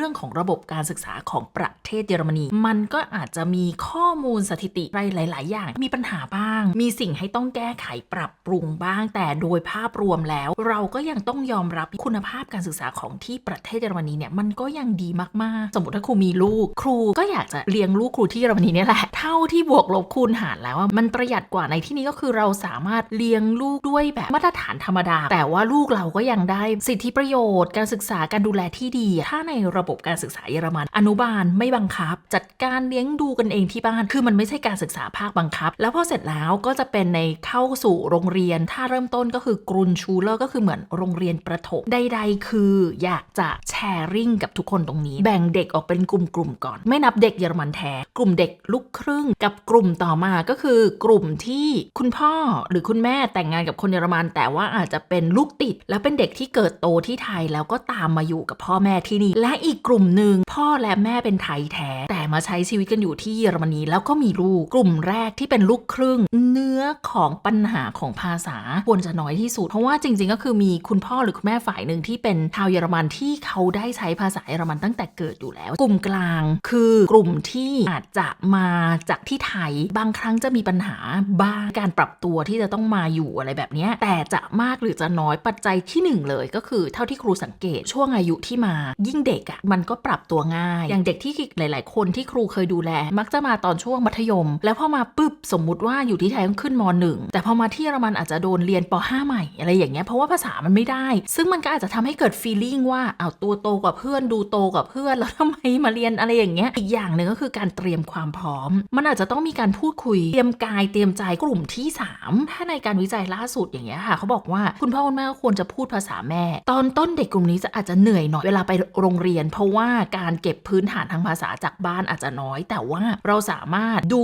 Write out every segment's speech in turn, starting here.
เรื่องของระบบการศึกษาของประเทศเยอรมนี มันก็อาจจะมีข้อมูลสถิติอะไรหลาย ๆ อย่าง มีปัญหาบ้าง มีสิ่งให้ต้องแก้ไขปรับปรุงบ้าง แต่โดยภาพรวมแล้ว เราก็ยังต้องยอมรับคุณภาพการศึกษาของที่ประเทศเยอรมนีเนี่ยมันก็ยังดีมาก ๆ สมมติถ้าครูมีลูก ครูก็อยากจะเลี้ยงลูกครูที่เยอรมนีเนี่ยแหละ เท่าที่บวกลบคูณหารแล้วมันประหยัดกว่าในที่นี้ก็คือเราสามารถเลี้ยงลูกด้วยแบบมาตรฐานธรรมดา แต่ว่าลูกเราก็ยังได้สิทธิประโยชน์ การศึกษาการดูแลที่ดี ถ้าในระบบบการศึกษาเยอรมัน อนุบาลไม่บังคับ จัดการเลี้ยงดูกันเองที่บ้าน คือมันไม่ใช่การศึกษาภาคบังคับ แล้วพอเสร็จแล้วก็จะเป็นในเข้าสู่โรงเรียน ถ้าเริ่มต้นก็คือกรุนชูเลอร์ก็คือเหมือนโรงเรียนประถมใด ๆ คืออยากจะแชร์ริ่งกับทุกคนตรงนี้ แบ่งเด็กออกเป็นกลุ่มๆก่อน ไม่นับเด็กเยอรมันแท้กลุ่มเด็กลูกครึ่ง กับกลุ่มต่อมาก็คือกลุ่มที่คุณพ่อหรือคุณแม่แต่งงานกับคนเยอรมัน แต่ว่าอาจจะเป็นลูกติด แล้วเป็นเด็กที่เกิดโตที่ไทยแล้วก็ตามมาอยู่กับพ่อแม่ที่นี่ และอีกกลุ่มหนึ่งพ่อและแม่เป็นไทยแท้ มาใช้ชีวิตกันอยู่ที่เยอรมนีแล้วก็มีลูกกลุ่มแรกที่เป็นลูกครึ่ง เนื้อของปัญหาของภาษาควรจะน้อยที่สุด เพราะว่าจริง ๆ ก็คือมีคุณพ่อหรือคุณแม่ฝ่ายหนึ่งที่เป็นชาวเยอรมันที่เขาได้ใช้ภาษาเยอรมันตั้งแต่เกิดอยู่แล้ว กลุ่มกลางคือกลุ่มที่อาจจะมาจากที่ไทยบางครั้งจะมีปัญหาบ้างการปรับตัวที่จะต้องมาอยู่อะไรแบบนี้แต่จะมากหรือจะน้อยปัจจัยที่หนึ่งเลยก็คือเท่าที่ครูสังเกตช่วงอายุที่มายิ่งเด็กอะ่ะมันก็ปรับตัวง่าย อย่างเด็กที่หลาย ๆ คนที่ครูเคยดูแล มักจะมาตอนช่วงมัธยม แล้วพอมาปุ๊บสมมุติว่าอยู่ที่ไทยต้องขึ้นมหนึ่งแต่พอมาที่เยอรมันอาจจะโดนเรียนป .5 ใหม่อะไรอย่างเงี้ยเพราะว่าภาษามันไม่ได้ ซึ่งมันก็อาจจะทำให้เกิดฟีลลิ่งว่าเอาตัวโตกว่าเพื่อนดูโตกว่าเพื่อนแล้วทำไมมาเรียนอะไรอย่างเงี้ยอีกอย่างหนึ่งก็คือการเตรียมความพร้อม มันอาจจะต้องมีการพูดคุยเตรียมกายเตรียมใจกลุ่มที่ 3 ถ้าในการวิจัยล่าสุดอย่างเงี้ยค่ะเขาบอกว่าคุณพ่อคุณแม่ก็ควรจะพูดภาษาแม่ ตอนต้นเด็กกลุ่มนี้จะอาจจะเหนื่อยหน่อยเวลาไปโรงเรียน เพราะว่าการเก็บพื้นฐานทางภาษาจากบ้านอาจจะน้อย แต่ว่าเราสามารถดู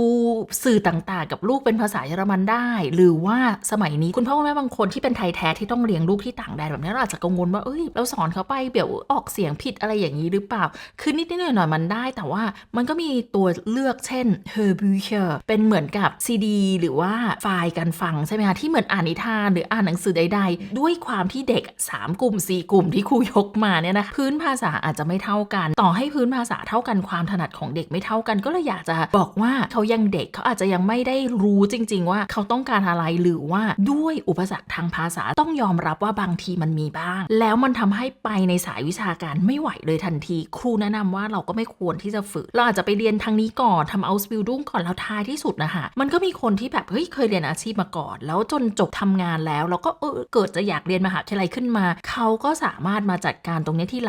สื่อต่างๆ กับลูกเป็นภาษาเยอรมันได้ หรือว่าสมัยนี้คุณพ่อคุณแม่บางคนที่เป็นไทยแท้ที่ต้องเลี้ยงลูกที่ต่างแดนแบบนี้เราอาจจะกังวลว่าเอ้ยเราสอนเขาไปเดี๋ยวออกเสียงผิดอะไรอย่างนี้หรือเปล่า คือนิดๆหน่อยๆมันได้ แต่ว่ามันก็มีตัวเลือกเช่น h e r b u c h e r เป็นเหมือนกับซีดีหรือว่าไฟล์การฟังใช่ไหมคะที่เหมือนอ่านนิทานหรืออ่านหนังสือใด ๆ ด้วยความที่เด็ก 3 กลุ่ม 4 กลุ่มที่ครูยกมาเนี่ยนะพื้นภาษาอาจจะไม่เท่ากัน ต่อให้พื้นภาษาเท่ากันความถนัดของเด็กไม่เท่ากันก็เลยอยากจะบอกว่าเขายังเด็กเขาอาจจะยังไม่ได้รู้จริง ๆ ว่าเขาต้องการอะไรหรือว่าด้วยอุปสรรคทางภาษาต้องยอมรับว่าบางทีมันมีบ้าง แล้วมันทำให้ไปในสายวิชาการไม่ไหวเลยทันที ครูแนะนำว่าเราก็ไม่ควรที่จะฝึก เราอาจจะไปเรียนทางนี้ก่อนทำเอาสปิลดุ้งก่อนแล้วท้ายที่สุดนะคะมันก็มีคนที่แบบเฮ้ยเคยเรียนอาชีพมาก่อน แล้วจนจบทำงานแล้ว แล้วก็เออเกิดจะอยากเรียนมหาวิทยาลัยขึ้นมา เขาก็สามารถมาจัดการตรงนี้ที่หลัง